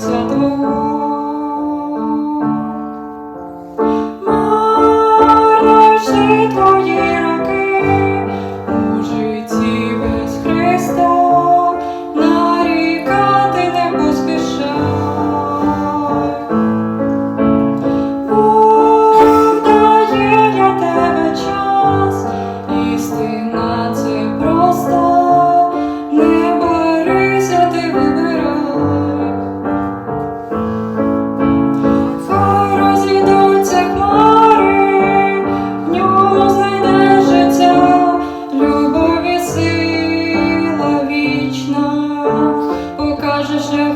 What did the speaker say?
серця твого, твої руки. можеш э,